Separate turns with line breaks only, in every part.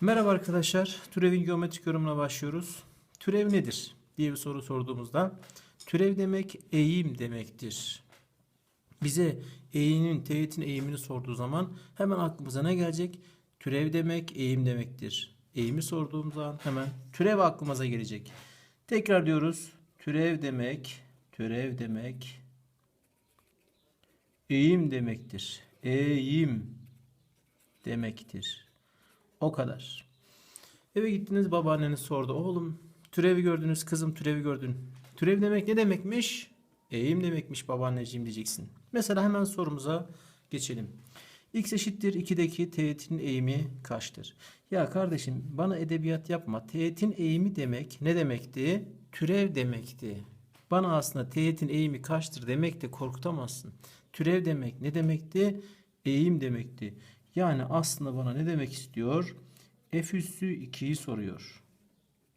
Merhaba arkadaşlar. Türevin geometrik yorumuna başlıyoruz. Türev nedir diye bir soru sorduğumuzda türev demek eğim demektir. Bize eğinin, teğetin eğimini sorduğu zaman hemen aklımıza ne gelecek? Türev demek eğim demektir. Eğimi sorduğum zaman hemen türev aklımıza gelecek. Tekrar diyoruz. Türev demek, türev demek eğim demektir. Eğim demektir. O kadar. Eve gittiniz babaanneniz sordu. Oğlum türevi gördünüz kızım türevi gördün. Türev demek ne demekmiş? Eğim demekmiş babaanneciğim diyeceksin. Mesela hemen sorumuza geçelim. X eşittir 2'deki teğetin eğimi kaçtır? Ya kardeşim bana edebiyat yapma. Teğetin eğimi demek ne demekti? Türev demekti. Bana aslında teğetin eğimi kaçtır demek de korkutamazsın. Türev demek ne demekti? Eğim demekti. Yani aslında bana ne demek istiyor? F üssü 2'yi soruyor.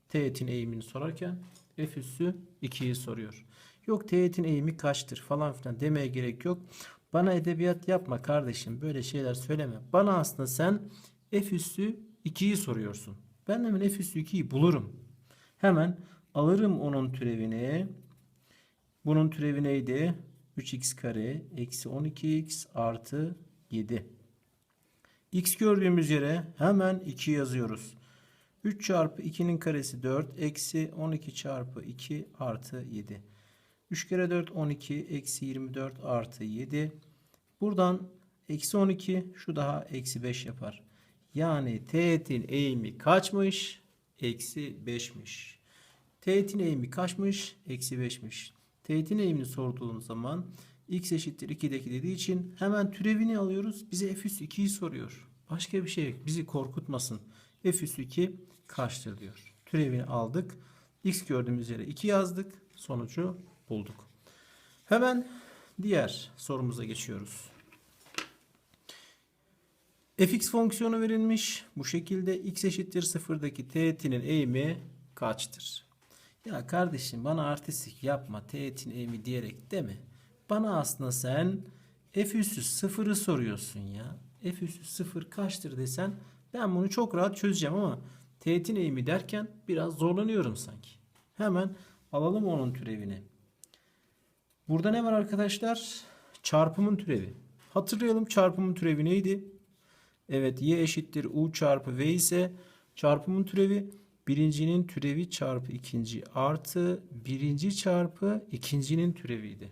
Teğetin eğimini sorarken F üssü 2'yi soruyor. Yok teğetin eğimi kaçtır falan filan demeye gerek yok. Bana edebiyat yapma kardeşim böyle şeyler söyleme. Bana aslında sen F üssü 2'yi soruyorsun. Ben hemen F üssü 2'yi bulurum. Hemen alırım onun türevini. Bunun türevi neydi? 3x kare eksi 12x artı 7. X gördüğümüz yere hemen 2 yazıyoruz. 3 çarpı 2'nin karesi 4 eksi 12 çarpı 2 artı 7. 3 kere 4 12 eksi 24 artı 7. Buradan eksi 12 şu daha eksi 5 yapar. Yani teğetin eğimi kaçmış? Eksi 5'miş. Teğetin eğimi kaçmış? Eksi 5'miş. Teğetin eğimini sorduğum zaman x eşittir 2'deki dediği için hemen türevini alıyoruz. Bize f üssü 2'yi soruyor. Başka bir şey. Bizi korkutmasın. f üssü 2 kaçtır diyor. Türevini aldık. x gördüğümüz yere 2 yazdık. Sonucu bulduk. Hemen diğer sorumuza geçiyoruz. fx fonksiyonu verilmiş. Bu şekilde x eşittir 0'daki teğetinin eğimi kaçtır? Ya kardeşim bana artistik yapma teğetin eğimi diyerek deme. Bana aslında sen f üssü sıfırı soruyorsun ya. f üssü sıfır kaçtır desen ben bunu çok rahat çözeceğim ama teğetin eğimi derken biraz zorlanıyorum sanki. Hemen alalım onun türevini. Burada ne var arkadaşlar? Çarpımın türevi. Hatırlayalım çarpımın türevi neydi? Evet y eşittir u çarpı v ise çarpımın türevi birincinin türevi çarpı ikinci artı birinci çarpı ikincinin türeviydi.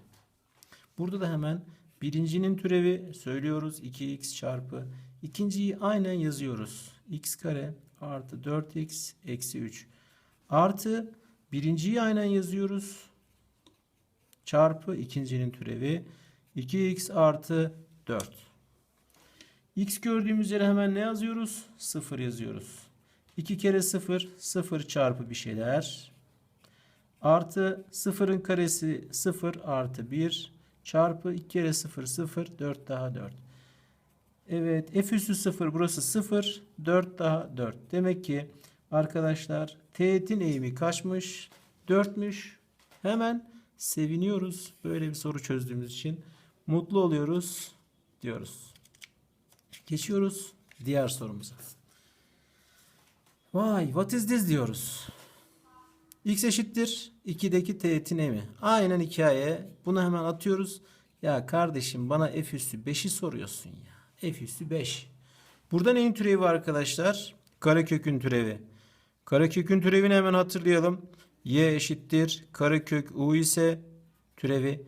Burada da hemen birincinin türevi söylüyoruz 2x çarpı ikinciyi aynen yazıyoruz. x kare artı 4x eksi 3 artı birinciyi aynen yazıyoruz. Çarpı ikincinin türevi 2x artı 4. x gördüğümüz yere hemen ne yazıyoruz? 0 yazıyoruz. 2 kere 0 0 çarpı bir şeyler. Artı 0'ın karesi 0 artı 1 çarpı 2 kere 0 0 4 daha 4. Evet f üssü 0 burası 0 4 daha 4. Demek ki arkadaşlar teğetin eğimi kaçmış? 4'müş. Hemen seviniyoruz böyle bir soru çözdüğümüz için. Mutlu oluyoruz diyoruz. Geçiyoruz diğer sorumuza. Vay what is this diyoruz. X eşittir 2'deki teğetin emi. Aynen hikaye. Bunu hemen atıyoruz. Ya kardeşim bana f üssü 5'i soruyorsun ya. f üssü 5. Burada neyin türevi var arkadaşlar? Karekökün türevi. Karekökün türevini hemen hatırlayalım. y eşittir karekök u ise türevi.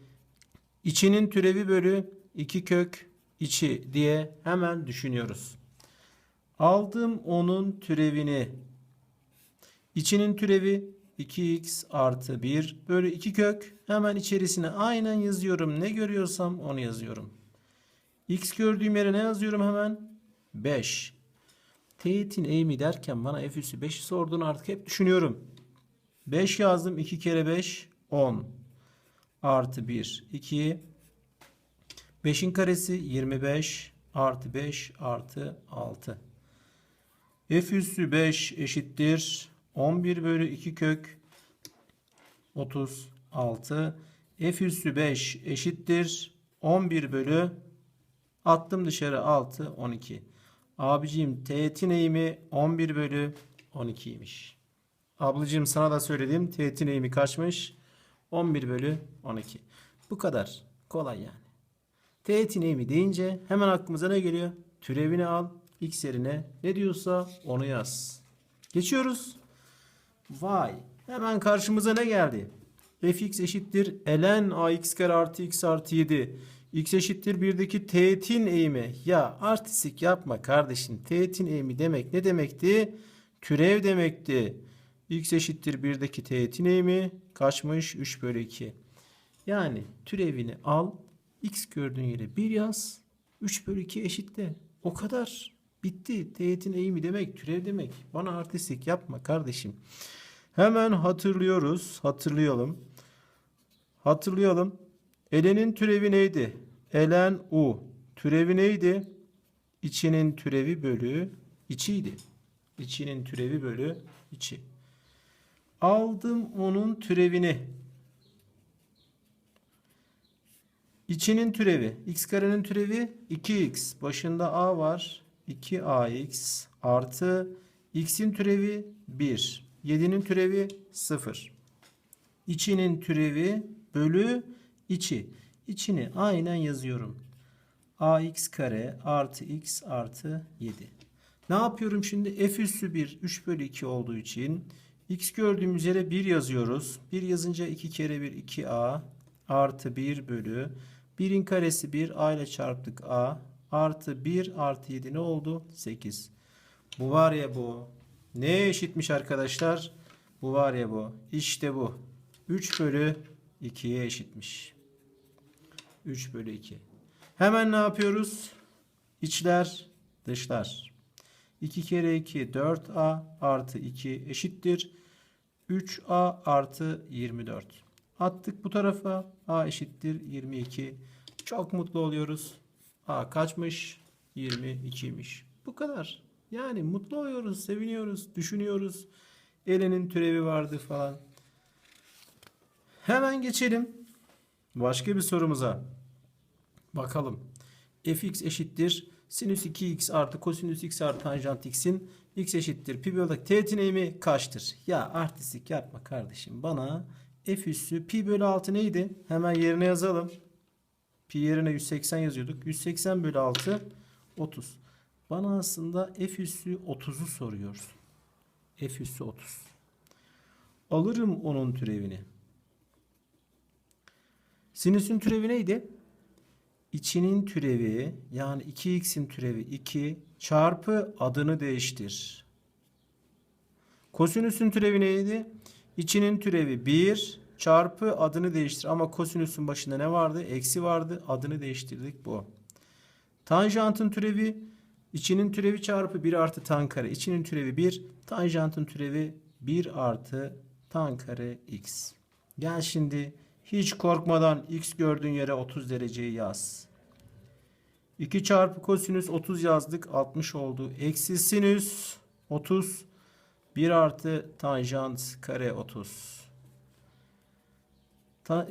İçinin türevi bölü 2 kök içi diye hemen düşünüyoruz. Aldım onun türevini. İçinin türevi 2x artı 1 bölü 2 kök. Hemen içerisine aynen yazıyorum. Ne görüyorsam onu yazıyorum. x gördüğüm yere ne yazıyorum hemen? 5. Teğetin eğimi derken bana f üssü 5'i sorduğunu artık hep düşünüyorum. 5 yazdım. 2 kere 5 10. Artı 1 2. 5'in karesi 25 artı 5 artı 6. F üssü 5 eşittir. 11 bölü 2 kök 36. F üssü 5 eşittir. 11 bölü attım dışarı 6 12. Abicim teğetin eğimi 11 bölü 12'ymiş. Ablacığım sana da söyledim. Teğetin eğimi kaçmış? 11 bölü 12. Bu kadar. Kolay yani. Teğetin eğimi deyince hemen aklımıza ne geliyor? Türevini al. X yerine ne diyorsa onu yaz. Geçiyoruz. Vay. Hemen karşımıza ne geldi? fx eşittir ln ax kare artı x artı 7. x eşittir 1'deki teğetin eğimi. Ya artistik yapma kardeşim. Teğetin eğimi demek ne demekti? Türev demekti. x eşittir 1'deki teğetin eğimi kaçmış? 3 bölü 2. Yani türevini al. x gördüğün yere 1 yaz. 3 bölü 2 eşitle. O kadar. Bitti. Teğetin eğimi demek türev demek. Bana artistik yapma kardeşim. Hemen hatırlıyoruz. Hatırlayalım. Hatırlayalım. Elenin türevi neydi? Elen U. Türevi neydi? İçinin türevi bölü içiydi. İçinin türevi bölü içi. Aldım onun türevini. İçinin türevi. X karenin türevi 2x. Başında a var. 2ax artı x'in türevi 1. 7'nin türevi 0. İçinin türevi bölü içi. İçini aynen yazıyorum. ax kare artı x artı 7. Ne yapıyorum şimdi? f üssü 1 3 bölü 2 olduğu için x gördüğümüz yere 1 yazıyoruz. 1 yazınca 2 kere 1 2a artı 1 bölü 1'in karesi 1 a ile çarptık a artı 1 artı 7 ne oldu? 8. Bu var ya bu. Ne eşitmiş arkadaşlar? Bu var ya bu. İşte bu. 3 bölü 2'ye eşitmiş. 3 bölü 2. Hemen ne yapıyoruz? İçler, dışlar. 2 kere 2 4a artı 2 eşittir. 3a artı 24. Attık bu tarafa. a eşittir 22. Çok mutlu oluyoruz. A kaçmış? 22'ymiş. Bu kadar. Yani mutlu oluyoruz, seviniyoruz, düşünüyoruz. Elenin türevi vardı falan. Hemen geçelim. Başka bir sorumuza. Bakalım. fx eşittir. Sinüs 2x artı kosinüs x artı tanjant x'in x eşittir. Pi bölü teğetin eğimi kaçtır? Ya artistik yapma kardeşim. Bana f üssü pi bölü 6 neydi? Hemen yerine yazalım. Pi yerine 180 yazıyorduk. 180 bölü 6 30. Bana aslında f üssü 30'u soruyor. f üssü 30. Alırım onun türevini. Sinüsün türevi neydi? İçinin türevi yani 2x'in türevi 2 çarpı adını değiştir. Kosinüsün türevi neydi? İçinin türevi 1 çarpı adını değiştir. Ama kosinüsün başında ne vardı? Eksi vardı. Adını değiştirdik bu. Tanjantın türevi içinin türevi çarpı 1 artı tan kare. İçinin türevi 1. Tanjantın türevi 1 artı tan kare x. Gel şimdi hiç korkmadan x gördüğün yere 30 dereceyi yaz. 2 çarpı kosinüs 30 yazdık. 60 oldu. Eksi sinüs 30. 1 artı tanjant kare 30.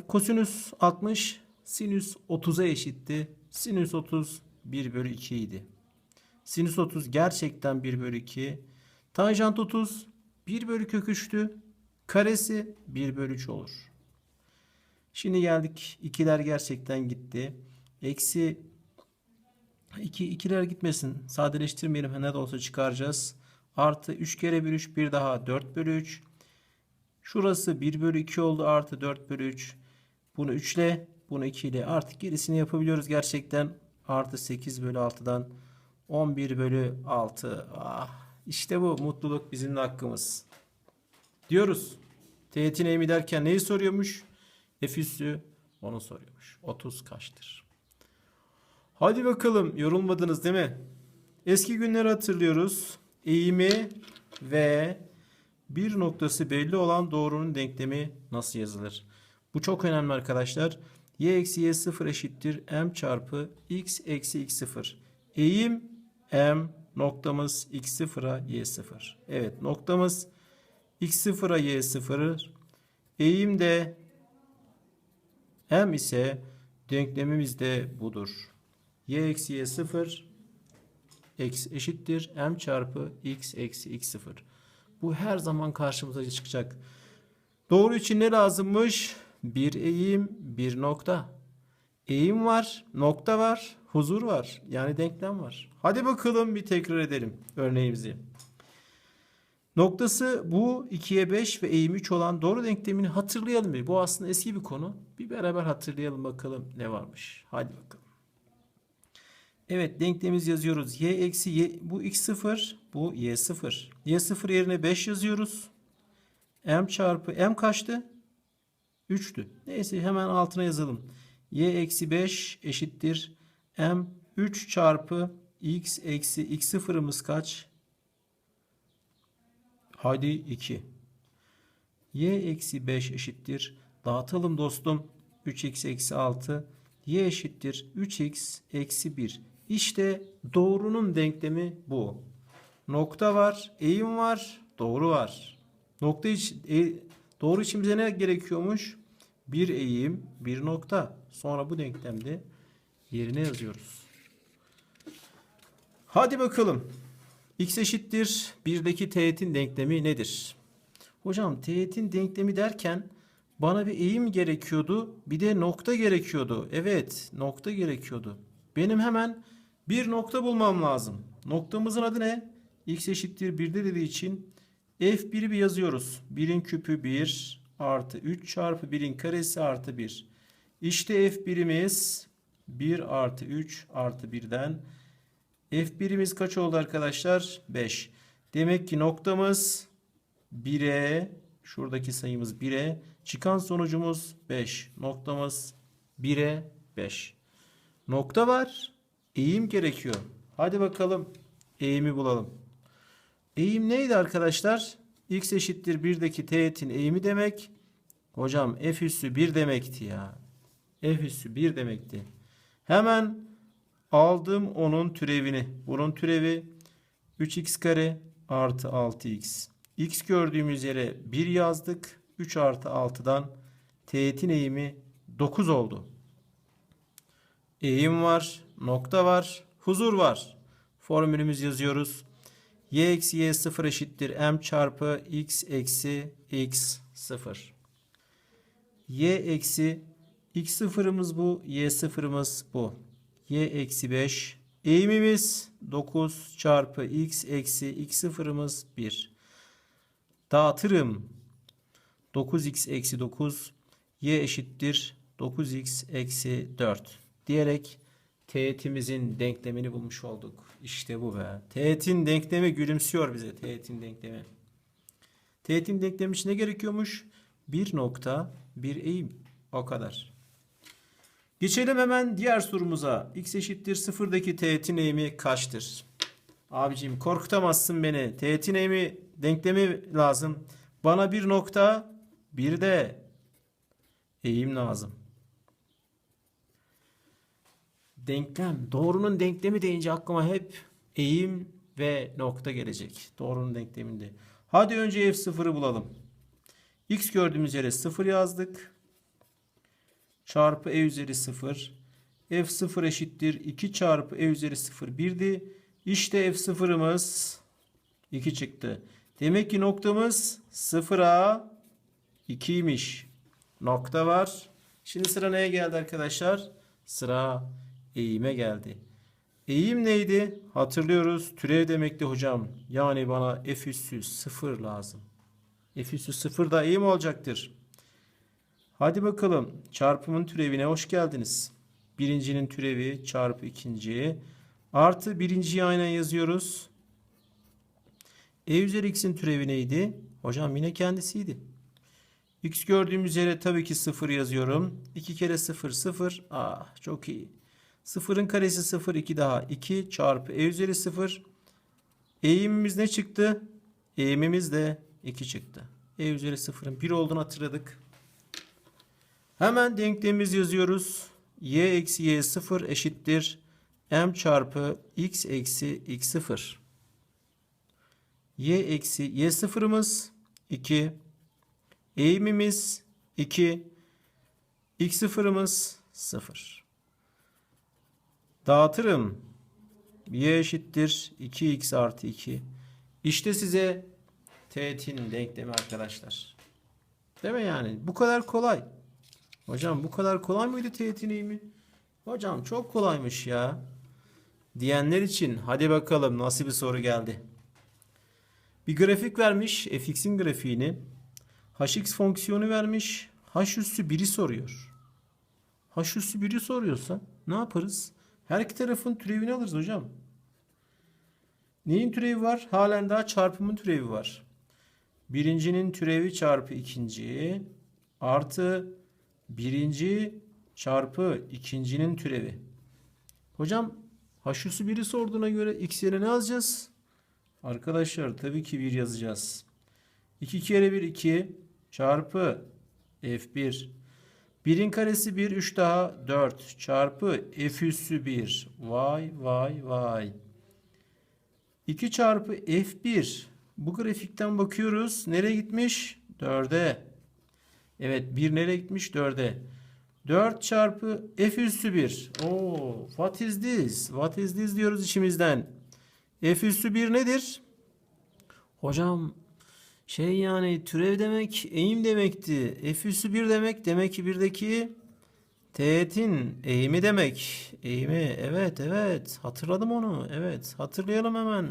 Kosinüs 60. Sinüs 30'a eşitti. Sinüs 30 1 bölü 2 idi. Sinüs 30 gerçekten 1 bölü 2. Tanjant 30 1 bölü kök 3'tü. Karesi 1 bölü 3 olur. Şimdi geldik. ikiler gerçekten gitti. Eksi 2 ikiler gitmesin. Sadeleştirmeyelim. Ne de olsa çıkaracağız. Artı 3 kere 1 3 bir daha 4 bölü 3. Şurası 1 bölü 2 oldu. Artı 4 bölü 3. Bunu 3 ile bunu 2 ile artık gerisini yapabiliyoruz gerçekten. Artı 8 bölü 6'dan 11 bölü 6. Ah, işte bu mutluluk bizim hakkımız. Diyoruz. Teğetin eğimi derken neyi soruyormuş? F üssü onu soruyormuş. 30 kaçtır? Hadi bakalım yorulmadınız değil mi? Eski günleri hatırlıyoruz. Eğimi ve bir noktası belli olan doğrunun denklemi nasıl yazılır? Bu çok önemli arkadaşlar. y eksi y sıfır eşittir m çarpı x eksi x sıfır. Eğim m noktamız x sıfıra y sıfır. Evet noktamız x sıfıra y sıfır. Eğim de m ise denklemimiz de budur. y eksi y sıfır eksi eşittir m çarpı x eksi x0. Bu her zaman karşımıza çıkacak. Doğru için ne lazımmış? Bir eğim, bir nokta. Eğim var, nokta var, huzur var. Yani denklem var. Hadi bakalım bir tekrar edelim örneğimizi. Noktası bu 2'ye 5 ve eğimi 3 olan doğru denklemini hatırlayalım bir. Bu aslında eski bir konu. Bir beraber hatırlayalım bakalım ne varmış. Hadi bakalım. Evet denklemimizi yazıyoruz. Y eksi y bu x0 bu y0. y0 yerine 5 yazıyoruz. m çarpı m kaçtı? 3'tü. Neyse hemen altına yazalım. y eksi 5 eşittir m 3 çarpı x eksi x0'ımız kaç? Hadi 2. y eksi 5 eşittir. Dağıtalım dostum. 3x eksi 6. y eşittir 3x eksi 1. İşte doğrunun denklemi bu. Nokta var, eğim var, doğru var. Nokta için, e, doğru için bize ne gerekiyormuş? Bir eğim, bir nokta. Sonra bu denklemde yerine yazıyoruz. Hadi bakalım. X eşittir 1'deki teğetin denklemi nedir? Hocam teğetin denklemi derken bana bir eğim gerekiyordu, bir de nokta gerekiyordu. Evet, nokta gerekiyordu. Benim hemen bir nokta bulmam lazım. Noktamızın adı ne? X eşittir 1'de dediği için F1'i bir yazıyoruz. 1'in küpü 1 artı 3 çarpı 1'in karesi artı 1. İşte F1'imiz 1 artı 3 artı 1'den F1'imiz kaç oldu arkadaşlar? 5. Demek ki noktamız 1'e şuradaki sayımız 1'e çıkan sonucumuz 5. Noktamız 1'e 5. Nokta var. Eğim gerekiyor. Hadi bakalım eğimi bulalım. Eğim neydi arkadaşlar? X eşittir 1'deki teğetin eğimi demek. Hocam F üssü 1 demekti ya. F üssü 1 demekti. Hemen aldım onun türevini. Bunun türevi 3x kare artı 6x. X gördüğümüz yere 1 yazdık. 3 artı 6'dan teğetin eğimi 9 oldu. Eğim var, nokta var, huzur var. Formülümüz yazıyoruz. y eksi y 0 eşittir m çarpı x eksi x 0. y eksi x sıfırımız bu, y sıfırımız bu. y eksi 5. Eğimimiz 9 çarpı x eksi x sıfırımız 1. Dağıtırım. 9x eksi 9 y eşittir 9x eksi 4 diyerek teğetimizin denklemini bulmuş olduk. İşte bu be. Teğetin denklemi gülümsüyor bize. Teğetin denklemi. Teğetin denklemi için ne gerekiyormuş? Bir nokta, bir eğim. O kadar. Geçelim hemen diğer sorumuza. X eşittir sıfırdaki teğetin eğimi kaçtır? Abicim korkutamazsın beni. Teğetin eğimi denklemi lazım. Bana bir nokta, bir de eğim lazım. Denklem. Doğrunun denklemi deyince aklıma hep eğim ve nokta gelecek. Doğrunun denkleminde. Hadi önce f0'ı bulalım. X gördüğümüz yere 0 yazdık. Çarpı e üzeri 0. f0 eşittir 2 çarpı e üzeri 0 1'di. İşte f0'ımız 2 çıktı. Demek ki noktamız 0'a 2'ymiş. Nokta var. Şimdi sıra neye geldi arkadaşlar? Sıra eğime geldi. Eğim neydi? Hatırlıyoruz. Türev demekti hocam. Yani bana f üssü 0 lazım. F üssü 0 da eğim olacaktır. Hadi bakalım. Çarpımın türevine hoş geldiniz. Birincinin türevi çarpı ikinci. Artı birinciyi aynen yazıyoruz. E üzeri x'in türevi neydi? Hocam yine kendisiydi. X gördüğümüz yere tabii ki 0 yazıyorum. 2 kere 0 0. Ah çok iyi. 0'ın karesi 0 2 daha 2 çarpı e üzeri 0. Eğimimiz ne çıktı? Eğimimiz de 2 çıktı. E üzeri 0'ın 1 olduğunu hatırladık. Hemen denklemimizi yazıyoruz. y eksi y 0 eşittir. m çarpı x eksi x 0. y eksi y sıfırımız 2. Eğimimiz 2. X sıfırımız 0. Dağıtırım. y eşittir 2x artı 2. İşte size teğetin denklemi arkadaşlar. Değil mi yani? Bu kadar kolay. Hocam bu kadar kolay mıydı teğetin eğimi? Hocam çok kolaymış ya. Diyenler için hadi bakalım nasıl bir soru geldi. Bir grafik vermiş fx'in grafiğini. hx fonksiyonu vermiş. h üssü 1'i soruyor. h üssü 1'i soruyorsa ne yaparız? Her iki tarafın türevini alırız hocam. Neyin türevi var? Halen daha çarpımın türevi var. Birincinin türevi çarpı ikinci artı birinci çarpı ikincinin türevi. Hocam h üssü 1'i sorduğuna göre x yerine ne yazacağız? Arkadaşlar tabii ki 1 yazacağız. 2 kere 1 2 çarpı f1 1'in karesi 1 3 daha 4 çarpı f üssü 1 vay vay vay. 2 çarpı f1 bu grafikten bakıyoruz. Nereye gitmiş? 4'e evet 1 nereye gitmiş? 4'e 4 çarpı f üssü 1 Oo, what is this? What is this diyoruz içimizden. F üssü 1 nedir? Hocam şey yani türev demek eğim demekti. F üssü 1 demek demek ki birdeki teğetin eğimi demek. Eğimi evet evet hatırladım onu. Evet hatırlayalım hemen.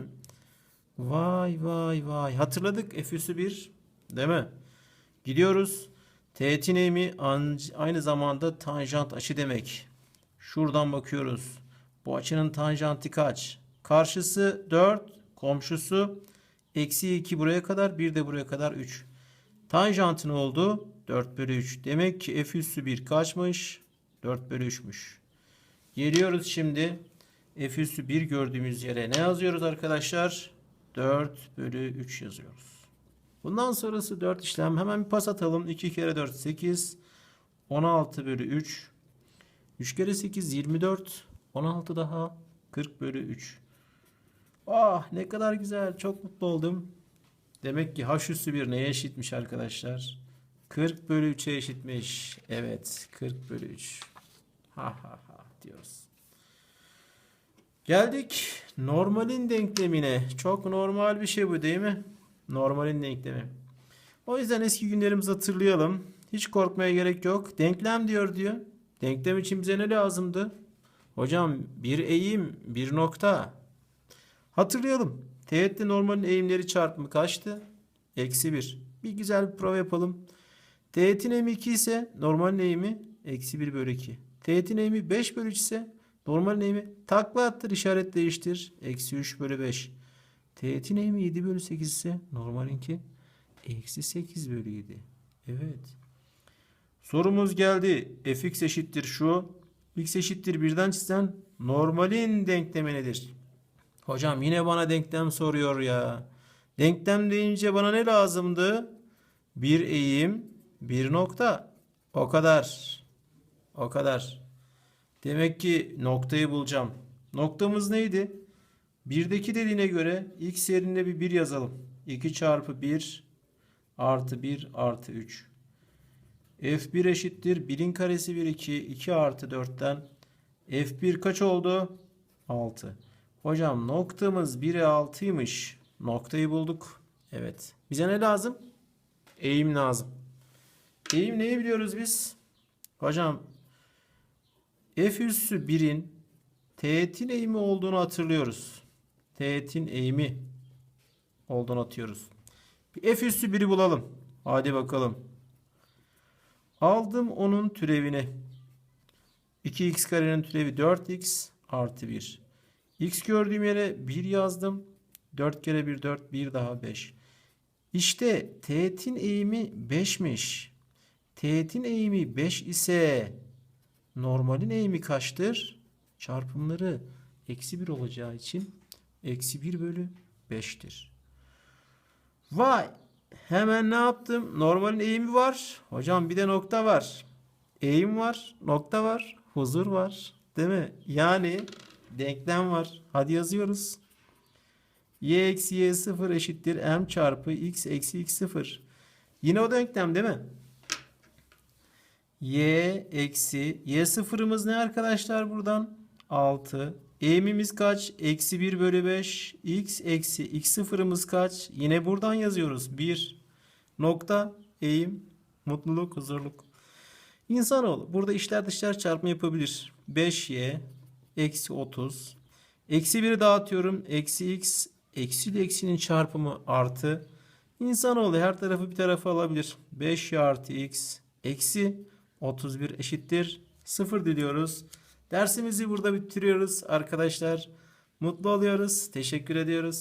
Vay vay vay hatırladık F üssü 1 değil mi? Gidiyoruz. Teğetin eğimi aynı zamanda tanjant açı demek. Şuradan bakıyoruz. Bu açının tanjantı kaç? Karşısı 4, komşusu Eksi 2 buraya kadar. 1 de buraya kadar 3. Tanjantı ne oldu? 4 bölü 3. Demek ki f üssü 1 kaçmış? 4 bölü 3'müş. Geliyoruz şimdi. F üssü 1 gördüğümüz yere ne yazıyoruz arkadaşlar? 4 bölü 3 yazıyoruz. Bundan sonrası 4 işlem. Hemen bir pas atalım. 2 kere 4 8. 16 bölü 3. 3 kere 8 24. 16 daha 40 bölü 3. Ah ne kadar güzel. Çok mutlu oldum. Demek ki h üssü 1 neye eşitmiş arkadaşlar? 40 bölü 3'e eşitmiş. Evet 40 bölü 3. Ha ha ha diyoruz. Geldik normalin denklemine. Çok normal bir şey bu değil mi? Normalin denklemi. O yüzden eski günlerimizi hatırlayalım. Hiç korkmaya gerek yok. Denklem diyor diyor. Denklem için bize ne lazımdı? Hocam bir eğim, bir nokta. Hatırlayalım. Teğetle normalin eğimleri çarpımı kaçtı? Eksi 1. Bir güzel bir prova yapalım. Teğetin eğimi 2 ise normalin eğimi eksi 1 bölü 2. Teğetin eğimi 5 bölü 3 ise normalin eğimi takla attır işaret değiştir. Eksi 3 bölü 5. Teğetin eğimi 7 bölü 8 ise normalinki eksi 8 bölü 7. Evet. Sorumuz geldi. fx eşittir şu. x eşittir 1'den çizen normalin denklemi nedir? Hocam yine bana denklem soruyor ya. Denklem deyince bana ne lazımdı? Bir eğim, bir nokta. O kadar. O kadar. Demek ki noktayı bulacağım. Noktamız neydi? Birdeki dediğine göre x yerine bir 1 yazalım. 2 çarpı 1 artı 1 artı 3. F1 eşittir. 1'in karesi 1 2. 2 artı 4'ten F1 kaç oldu? 6. Hocam noktamız 1'e 6'ymış. Noktayı bulduk. Evet. Bize ne lazım? Eğim lazım. Eğim neyi biliyoruz biz? Hocam F üssü 1'in teğetin eğimi olduğunu hatırlıyoruz. Teğetin eğimi olduğunu atıyoruz. F üssü 1'i bulalım. Hadi bakalım. Aldım onun türevini. 2x karenin türevi 4x artı 1. X gördüğüm yere 1 yazdım. 4 kere 1 4 1 daha 5. İşte teğetin eğimi 5'miş. Teğetin eğimi 5 ise normalin eğimi kaçtır? Çarpımları eksi 1 olacağı için eksi 1 bölü 5'tir. Vay! Hemen ne yaptım? Normalin eğimi var. Hocam bir de nokta var. Eğim var, nokta var, huzur var. Değil mi? Yani denklem var. Hadi yazıyoruz. y eksi y sıfır eşittir m çarpı x eksi x sıfır. Yine o denklem değil mi? y eksi y sıfırımız ne arkadaşlar buradan? 6 Eğimimiz kaç? Eksi 1 bölü 5. X eksi x sıfırımız kaç? Yine buradan yazıyoruz. 1 nokta eğim mutluluk huzurluk. İnsanoğlu burada işler dışlar çarpımı yapabilir. 5y eksi 30. Eksi 1'i dağıtıyorum. Eksi x eksi ile eksinin çarpımı artı. İnsanoğlu her tarafı bir tarafa alabilir. 5y artı x eksi 31 eşittir 0 diliyoruz. Dersimizi burada bitiriyoruz arkadaşlar. Mutlu oluyoruz. Teşekkür ediyoruz.